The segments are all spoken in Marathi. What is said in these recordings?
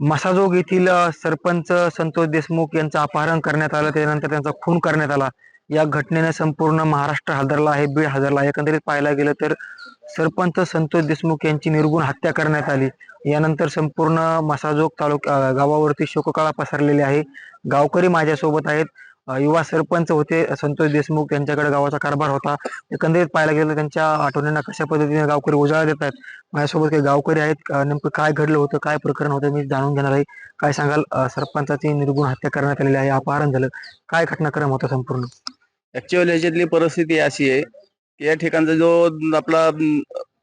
मसाजोग येथील सरपंच संतोष देशमुख यांचं अपहरण करण्यात आलं. त्यानंतर त्यांचा खून करण्यात आला. या घटनेने संपूर्ण महाराष्ट्र हादरला आहे बीड हादरला एकंदरीत पाहायला गेलं तर सरपंच संतोष देशमुख यांची निर्गुण हत्या करण्यात आली. यानंतर संपूर्ण मसाजोग तालुका गावावरती शोककळा पसरलेली आहे. गावकरी माझ्यासोबत आहेत. युवा सरपंच होते संतोष देशमुख यांच्याकडे गावाचा कारभार होता. एकंदरीत पाहायला गेलं तर त्यांच्या आठवणींना कशा पद्धतीने गावकरी उजाळा देत आहेत? माझ्यासोबत काही गावकरी आहेत. नेमकं काय घडलं होतं? काय प्रकरण होतं? मी जाणून घेणार आहे. काय सांगाल? सरपंचाची निर्गुण हत्या करण्यात आलेली आहे. अपहरण झालं. काय घटनाक्रम होता संपूर्ण? ऍक्च्युअल ह्याच्यातली परिस्थिती अशी आहे की या ठिकाणचा जो आपला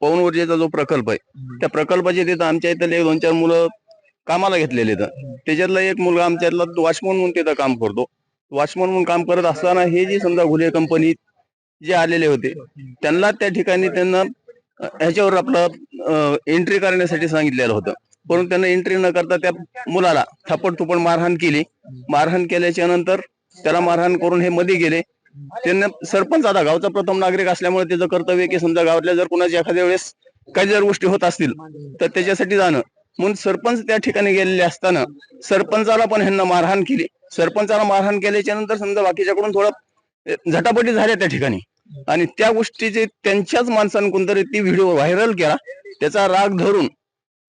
पवन ऊर्जेचा जो प्रकल्प आहे त्या प्रकल्पाचे तिथं आमच्या इथले दोन चार मुलं कामाला घेतलेले इथं त्याच्यातला एक मुलगा आमच्यातला वॉचमन म्हणून तिथं काम करतो. वॉचमन म्हणून काम करत असताना हे जे समजा घुले कंपनी जे आलेले होते त्यांना त्या ठिकाणी त्यांना ह्याच्यावर आपलं एंट्री करण्यासाठी सांगितलेलं होतं. परंतु त्यांना एंट्री न करता त्या मुलाला थप्पड थुपड मारहाण केली. मारहाण केल्याच्यानंतर त्याला मारहाण करून हे मध्ये गेले. त्यांना सरपंच आता गावचा प्रथम नागरिक असल्यामुळे त्याचं कर्तव्य की समजा गावातल्या जर कुणाच्या एखाद्या वेळेस काही जर गोष्टी होत असतील तर त्याच्यासाठी जाणं. म्हणून सरपंच त्या ठिकाणी गेलेले असताना सरपंचाला पण ह्यांना मारहाण केली. सरपंचाला मारहाण केल्याच्यानंतर समजा बाकीच्याकडून थोडं झटापटी झाल्या त्या ठिकाणी. आणि त्या गोष्टीचे त्यांच्याच माणसानं कोणतरी ती व्हिडिओ व्हायरल केला त्याचा राग धरून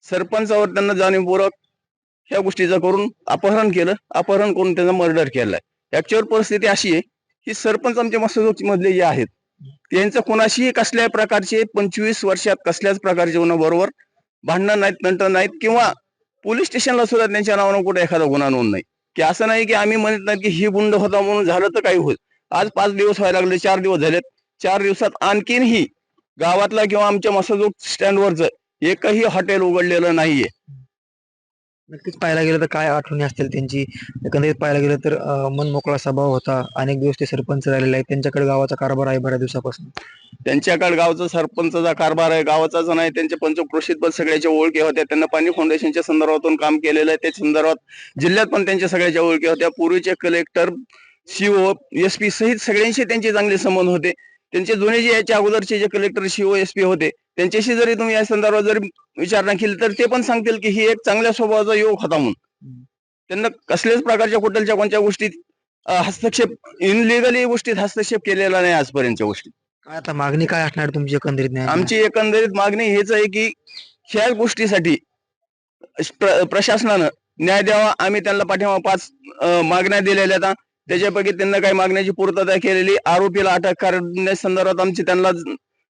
सरपंचावर त्यांना जाणीवपूर्वक ह्या गोष्टीचं करून अपहरण केलं. अपहरण करून त्यांचा मर्डर केलाय. ऍक्च्युअल परिस्थिती अशी आहे की सरपंच आमच्या मसोदोची मधले जे आहेत त्यांचं कोणाशीही कसल्याही प्रकारचे पंचवीस वर्षात कसल्याच प्रकारचे बरोबर भांडणं नाहीत तंट नाहीत किंवा पोलीस स्टेशनला सुद्धा त्यांच्या नावानं कुठे एखादा गुन्हा नोंद नाही. की असं नाही की आम्ही म्हणत नाही की ही बुंड होता म्हणून झालं तर काही होईल आज पाच दिवस व्हायला लागले चार दिवस झालेत. चार दिवसात आणखीनही गावातला किंवा आमच्या मसोदोग स्टँडवरचं एकही हॉटेल उघडलेलं नाहीये. नक्कीच पाहायला गेलं तर काय आठवणी असतील त्यांची? एकंदरीत पाहायला गेलं तर मन मोकळा स्वभाव होता. अनेक दिवस ते सरपंच राहिलेले आहेत. त्यांच्याकडे गावाचा कारभार आहे बऱ्याच दिवसापासून. त्यांच्याकडे गावचा सरपंचचा कारभार आहे. गावाचाच नाही त्यांच्या पंचकृषीत पण सगळ्याच्या ओळखी होत्या. त्यांना पाणी फाउंडेशनच्या संदर्भातून काम केलेलं आहे. त्या संदर्भात जिल्ह्यात पण त्यांच्या सगळ्याच्या ओळखी होत्या. पूर्वीचे कलेक्टर सीओ एस पी सहित सगळ्यांशी त्यांचे चांगले संबंध होते. त्यांचे जुने जे याच्या अगोदरचे जे कलेक्टर सीओ एस पी होते त्यांच्याशी जरी तुम्ही या संदर्भात जरी विचारणा केली तर ते पण सांगतील की ही एक चांगल्या स्वभावाचा युवक होता म्हणून. त्यांना कसल्याच प्रकारच्या कुठलच्या कोणत्या गोष्टीत हस्तक्षेप इनलिगली गोष्टीत हस्तक्षेप केलेला नाही आजपर्यंतच्या गोष्टी काय आता मागणी काय असणार तुमची एकंदरीत आमची एकंदरीत मागणी हेच आहे की ह्या गोष्टीसाठी प्र- प्रशासनानं न्याय द्यावा आम्ही त्यांना पाठिंबा पाच मागण्या दिलेल्या आहेत. त्याच्यापैकी त्यांना काही मागण्याची पूर्तता केलेली. आरोपीला अटक करण्यासंदर्भात आमची त्यांना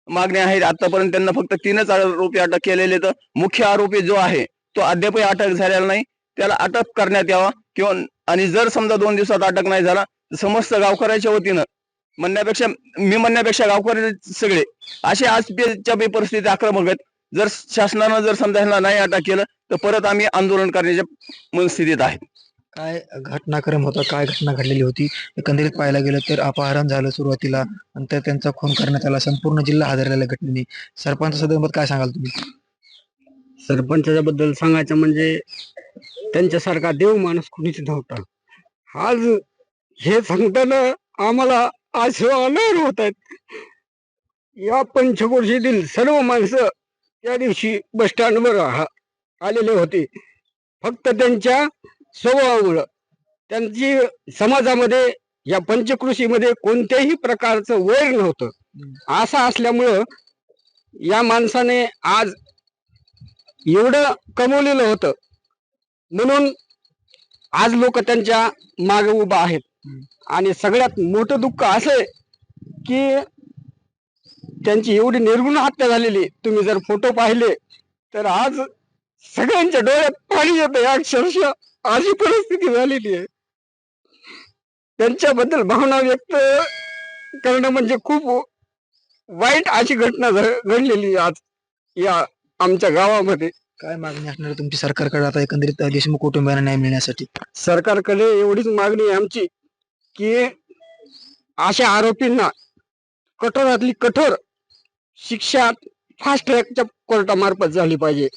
मागणी आहे. आतापर्यंत त्यांना फक्त तीनच आरोपी अटक केलेले तर मुख्य आरोपी जो आहे तो अद्यापही अटक झालेला नाही. त्याला अटक करण्यात यावा किंवा आणि जर समजा दोन दिवसात अटक नाही झाला तर समस्त गावकऱ्याच्या वतीनं म्हणण्यापेक्षा मी म्हणण्यापेक्षा गावकरी सगळे असे आजच्या परिस्थिती आक्रमक आहेत. जर शासनानं जर समजा ह्यांना नाही अटक केलं तर परत आम्ही आंदोलन करण्याच्या मनस्थितीत आहे. काय घटनाक्रम होता? काय घटना घडलेली होती? एकंदरीत पाहायला गेलं तर अपहरण झालं सुरुवातीला. नंतर त्यांचा खून करण्यात आला. संपूर्ण जिल्हा हादरलेल्या घटनेने. सरपंच सदस्यात काय सांगाल तुम्ही? सरपंचाच्या बद्दल सांगायचं म्हणजे त्यांच्यासारखा देव माणूस कुणीच नव्हता. आज हे सांगताना आम्हाला आशय अनार होत आहेत. या पंचकोशीतील सर्व माणसं त्या दिवशी बस स्टँडवर आलेले होते. फक्त त्यांच्या स्वभावामुळं त्यांची समाजामध्ये या पंचकृषीमध्ये कोणत्याही प्रकारचं वैर नव्हतं. असं असल्यामुळं या माणसाने आज एवढं कमवलेलं होतं. म्हणून आज लोक त्यांच्या मागे उभा आहेत. आणि सगळ्यात मोठं दुःख असं आहे की त्यांची एवढी निर्गुण हत्या झालेली तुम्ही जर फोटो पाहिले तर आज सगळ्यांच्या डोळ्यात पाणी येत अक्षरशः अशी परिस्थिती झालेली आहे. त्यांच्याबद्दल भावना व्यक्त करणं म्हणजे खूप वाईट अशी घटना घडलेली आज या आमच्या गावामध्ये. काय मागणी असणार तुमची सरकारकडे आता एकंदरीत देशमुख कुटुंबियांना न्याय मिळण्यासाठी? सरकारकडे एवढीच मागणी आहे आमची की अशा आरोपींना कठोरातली कठोर शिक्षा फास्ट ट्रॅकच्या कोर्टामार्फत झाली पाहिजे.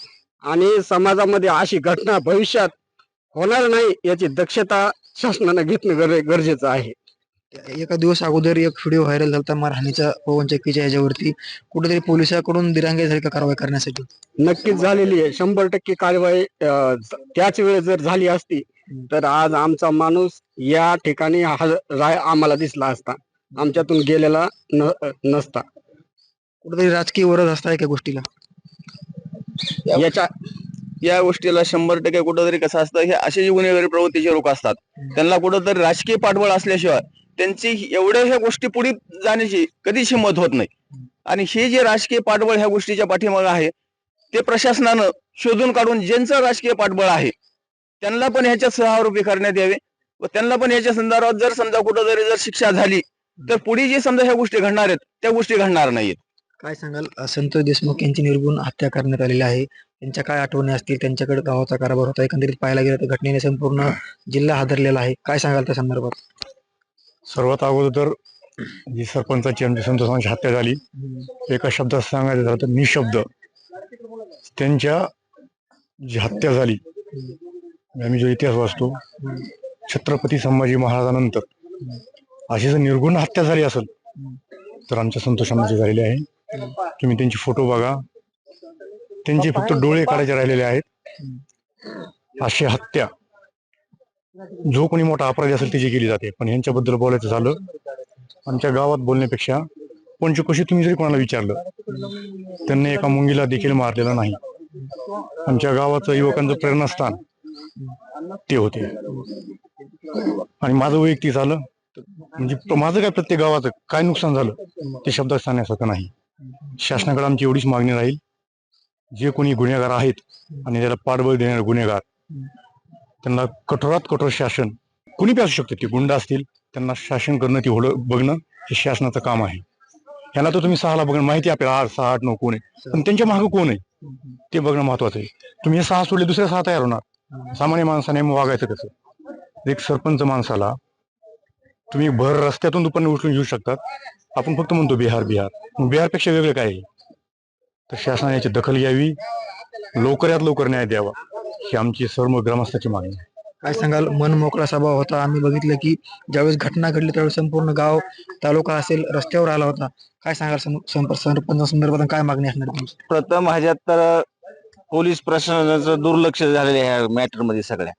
आणि समाजामध्ये अशी घटना भविष्यात होणार नाही याची दक्षता शासनानं घेतणं गर- गरजेचं आहे. एका दिवस अगोदर एक व्हिडिओ व्हायरल झाला मारहाणीचा पवन चक्कीच्या ह्याच्यावरती कुठेतरी पोलिसांकडून दिरांगे झाली का कारवाई करण्यासाठी? नक्कीच झालेली आहे. शंभर टक्के कारवाई त्याच वेळेस जर झाली असती तर आज आमचा माणूस या ठिकाणी राय आम्हाला दिसला असता. आमच्यातून गेलेला नसता. कुठेतरी राजकीय वरद असताय का गोष्टीला. याच्या या गोष्टीला शंभर टक्के कुठंतरी कसं असतं हे असे जे गुन्हेगारी प्रवृत्तीचे लोक असतात त्यांना कुठंतरी राजकीय पाठबळ असल्याशिवाय त्यांची एवढ्या ह्या गोष्टी पुढे जाण्याची कधीच हिंमत होत नाही. आणि हे जे राजकीय पाठबळ ह्या गोष्टीच्या पाठीमागे आहे ते प्रशासनानं शोधून काढून ज्यांचं राजकीय पाठबळ आहे त्यांना पण ह्याच्यात सहआरोपी करण्यात यावे. व त्यांना पण ह्याच्या संदर्भात जर समजा कुठंतरी जर शिक्षा झाली तर पुढे जे समजा ह्या गोष्टी घडणार आहेत त्या गोष्टी घडणार नाहीत काय सांगाल? संतोष देशमुख यांची निर्गुण हत्या करण्यात आलेली आहे. त्यांच्या काय आठवणी असतील? त्यांच्याकडे गावाचा कारभार होता. एकंदरीत पाहायला गेलं तर घटनेने संपूर्ण जिल्हा हादरलेला आहे. काय सांगाल त्या संदर्भात? सर्वात अगोदर जी सरपंचाची आमची संतोषांची हत्या झाली एका शब्दात सांगायचं झालं तर निशब्द. त्यांच्या जी हत्या झाली आम्ही जो इतिहास वाचतो छत्रपती संभाजी महाराजानंतर अशी जर निर्गुण हत्या झाली असेल तर आमच्या संतोषांची झालेली आहे. तुम्ही त्यांची फोटो बघा. त्यांचे फक्त डोळे काढायचे राहिलेले आहेत. अशी हत्या. जो कोणी मोठा अपराधी असेल त्याची केली जाते. पण यांच्याबद्दल बोलायचं झालं. आमच्या गावात बोलण्यापेक्षा पंचकोशी तुम्ही जरी कोणाला विचारलं त्यांनी एका मुंगीला देखील मारलेलं नाही. आमच्या गावाचं युवकांचं प्रेरणास्थान ते होते. आणि माझं वैयक्तिक झालं. म्हणजे माझं काय प्रत्येक गावाचं काय नुकसान झालं ते शब्दात सांगण्यासारखं नाही. शासनाकडे आमची एवढीच मागणी राहील. जे कोणी गुन्हेगार आहेत आणि त्याला पाठबळ देणारे गुन्हेगार त्यांना कठोरात कठोर शासन कुणी बी असू शकते ते गुंड असतील त्यांना शासन करणं ते होडं बघणं हे शासनाचं काम आहे. ह्याला तर तुम्ही सहाला बघणं माहिती आहे आपल्याला आठ सहा आठ नऊ कोण आहे. पण त्यांच्या मागं कोण आहे? ते बघणं महत्वाचं आहे. तुम्ही हे सहा सोडले दुसऱ्या सहा तयार होणार. सामान्य माणसाने मग वागायचं कसं? एक सरपंच माणसाला तुम्ही भर रस्त्यातून दुपारी उचलून घेऊ शकतात आपण फक्त म्हणतो बिहार बिहार. बिहारपेक्षा वेगळं काय आहे? तर शासनाने याची दखल घ्यावी. लवकरात लवकर न्याय द्यावा. ही आमची सर्व ग्रामस्थाची मागणी आहे. काय सांगाल? मन मोकळा सभा होता. आम्ही बघितलं की ज्यावेळेस घटना घडली त्यावेळेस संपूर्ण गाव तालुका असेल रस्त्यावर आला होता. काय सांगाल संदर्भात काय मागणी असणार तुमची? प्रथम ह्याच्यात तर पोलीस प्रशासनाचं दुर्लक्ष झालेलं आहे मॅटरमध्ये सगळ्या.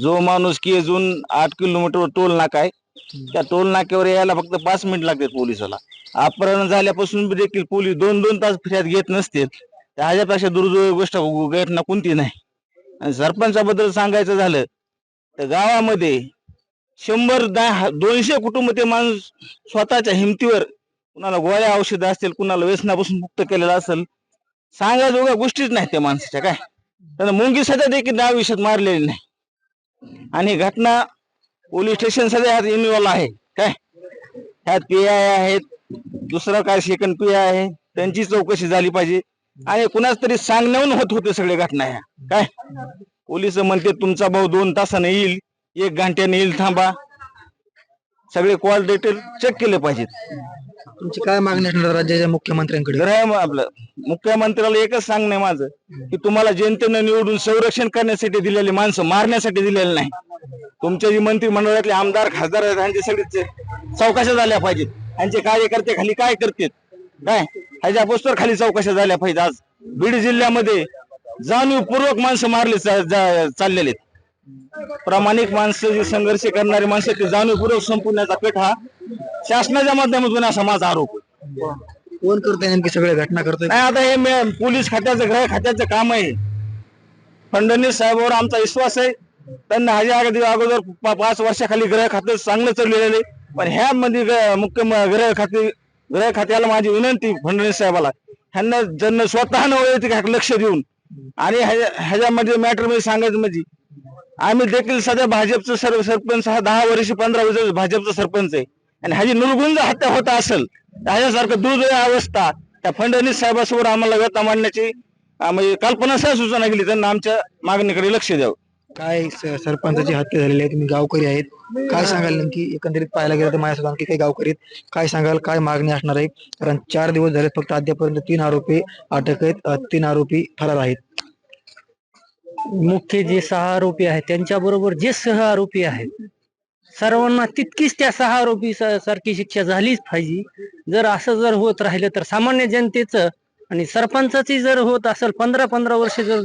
जो माणूस की अजून आठ किलोमीटर टोल नाका आहे त्या टोल नाक्यावर यायला फक्त पाच मिनिट लागतात पोलिसाला. अपहरण झाल्यापासून देखील पोलीस दोन दोन तास फिर्याद घेत नसतील. त्या ह्याच्यापेक्षा दुर्दैवी गोष्ट घटना कोणती नाही. आणि सरपंचाबद्दल सांगायचं झालं तर गावामध्ये शंभर दहा दोनशे कुटुंब ते माणूस स्वतःच्या हिमतीवर कुणाला गोळ्या औषधं असतील कुणाला व्यसनापासून मुक्त केलेलं असेल सांगायजोग्या गोष्टीच नाही त्या माणसाच्या काय? त्यांना मुंगी सध्या देखील दहा विषयात मारलेली नाही. आणि घटना पोलीस स्टेशन सध्या ह्यात इन्व्हॉल्व आहे. काय? ह्यात पी आय आहेत दुसरं काय सेकंड पी आय आहे त्यांची चौकशी झाली पाहिजे. आणि कुणाच तरी सांगण्याहून होत होते सगळे घटना ह्या. काय? पोलीस म्हणते तुमचा भाऊ दोन तासाने येईल एक घंट्याने येईल थांबा. सगळे कॉल डिटेल चेक केले पाहिजेत. तुमची काय मागणी असणार राज्याच्या मुख्यमंत्र्यांकडे? ग्रह आपलं मुख्यमंत्र्याला एकच सांगणं आहे माझं की तुम्हाला जनतेनं निवडून संरक्षण करण्यासाठी दिलेले माणसं मारण्यासाठी दिलेले नाही. तुमच्या जी मंत्रिमंडळातले आमदार खासदार आहेत त्यांचे सगळे चौकशा झाल्या पाहिजेत. त्यांचे कार्यकर्ते खाली काय करतात काय? ह्याच्या पोस्टर खाली चौकशा झाल्या पाहिजेत आज. बीड जिल्ह्यामध्ये जाणीवपूर्वक माणसं मारले चाललेले. प्रामाणिक माणसं जी संघर्ष करणारी माणसं ते जाणीवपूर्वक संपवण्याचा पेठ हा शासनाच्या माध्यमातून असा माझा आरोप कोण करतोय नेमकी सगळ्या घटना करतोय? नाही आता हे मे- पोलीस खात्याचं गृह खात्याचं काम आहे. फडणवीस साहेबांवर आमचा विश्वास आहे. त्यांना ह्याच्या अगदी अगोदर पाच वर्षाखाली ग्रह खातं चांगलं चाललेलं आहे. पण ह्या मध्ये मुख्य ग्रह खाते ग्रह खात्याला माझी विनंती फडणवीस साहेबाला. ह्यांना ज्यांना स्वतःनं वैयक्तिक लक्ष देऊन. आणि ह्याच्यामध्ये मॅटरमध्ये सांगायचं म्हणजे आम्ही देखील सध्या भाजपचं सर्व सरपंच हा दहा वर्ष पंधरा वर्ष भाजपचा सरपंच आहे. आणि ह्याची निर्गुंज हत्या होत असेल ह्याच्यासारखं दुर्दय अवस्था त्या फडणवीस साहेबासमोर आम्हाला व्यथा मांडण्याची म्हणजे कल्पना सह सूचना केली. त्यांना आमच्या मागणीकडे लक्ष द्यावं. काय स- सरपंचाची हत्या झालेली आहे? तुम्ही गावकरी आहेत. काय सांगाल नेमकी? एकंदरीत पाहायला गेलं तर माझ्यासोबत आणखी काही गावकरी आहेत. काय सांगाल? काय मागणी असणार आहे? कारण चार दिवस झाले फक्त अद्यापर्यंत तीन आरोपी अटक आहेत. अ, तीन आरोपी फरार आहेत. मुख्य जे सहा आरोपी आहेत त्यांच्याबरोबर जे सह आरोपी आहेत सर्वांना तितकीच त्या सहा आरोपी सारखी शिक्षा झालीच पाहिजे. जर असं जर होत राहिलं तर सामान्य जनतेचं आणि सरपंचाची जर होत असेल पंधरा पंधरा वर्ष जर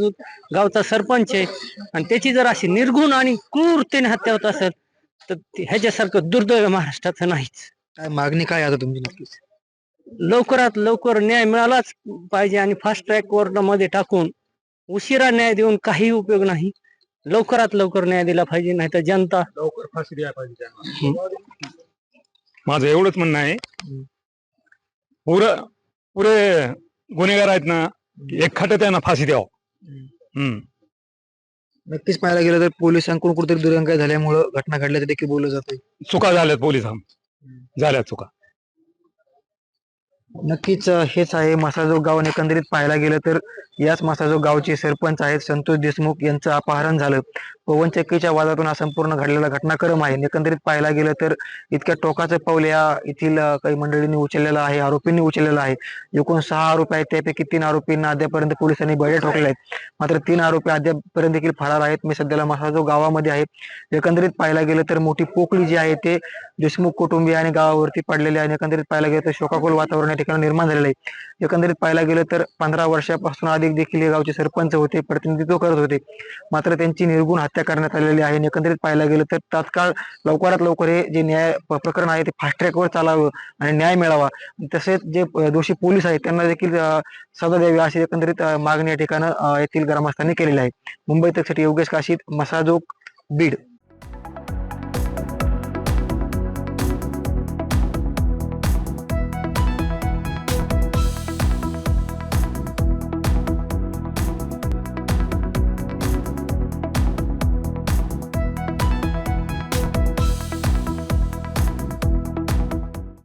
गावचा सरपंच आहे आणि त्याची जर अशी निर्गुण आणि क्रूरतेने हत्या होत असेल तर ते- ह्याच्यासारखं दुर्दैव महाराष्ट्राचं नाहीच. काय मागणी काय आहे आता तुमची नक्कीच? लवकरात लवकर न्याय मिळालाच पाहिजे आणि फास्ट ट्रॅक कोर्टमध्ये टाकून उशिरा न्याय देऊन काही उपयोग नाही. लवकरात लवकर न्याय दिला पाहिजे नाही तर जनता लवकर फाशी द्यायला पाहिजे त्यांना. माझं एवढंच म्हणणं आहे. पुर पुरे गुन्हेगार आहेत ना एक खाट त्यांना फाशी द्यावं. हम्म. नक्कीच पाहायला गेलं तर पोलिसांकडून कुठेतरी दुरंगाई झाल्यामुळं घटना घडल्याचं देखील बोललं जातंय. चुका झाल्यात पोलिसां झाल्या चुका. नक्कीच अं, हेच आहे मसाजोग गाव आणि एकंदरीत पाहायला गेलं तर याच मसाजोग गावचे सरपंच आहेत संतोष देशमुख यांचं अपहरण झालं. पवन चक्कीच्या वादातून हा संपूर्ण घडलेला घटनाक्रम आहे. एकंदरीत पाहायला गेलं तर इतक्या टोकाचं पाऊल या येथील काही मंडळींनी उचललेलं आहे आरोपींनी उचललेलं आहे. एकूण सहा आरोपी आहेत. त्यापैकी तीन आरोपींना अद्यापर्यंत पोलिसांनी बळे ठोकले आहेत. मात्र तीन आरोपी अद्यापर्यंत देखील फरार आहेत. मी सध्याला मसाजो गावामध्ये आहे एकंदरीत पाहायला गेलं तर मोठी पोकळी जी आहे ते देशमुख कुटुंबीय आणि गावावरती पडलेले आहे. एकंदरीत पाहायला गेलं तर शोकाकुल वातावरण या ठिकाणी निर्माण झालेलं आहे. एकंदरीत पाहायला गेलं तर पंधरा वर्षापासून अधिक देखील हे गावचे सरपंच होते प्रतिनिधित्व करत होते. मात्र त्यांची निर्गुण हत्या करण्यात आलेली आहे. एकंदरीत पाहायला गेलं तर तात्काळ लवकरात लवकर हे जे न्याय प्रकरण आहे ते फास्ट ट्रॅकवर चालावं आणि न्याय मिळावा. तसेच जे दोषी पोलीस आहेत त्यांना देखील सजा द्यावी अशी एकंदरीत मागणी या ठिकाणी येथील ग्रामस्थांनी केलेली आहे. मुंबई तकसाठी योगेश काशीद मसाजोग बीड.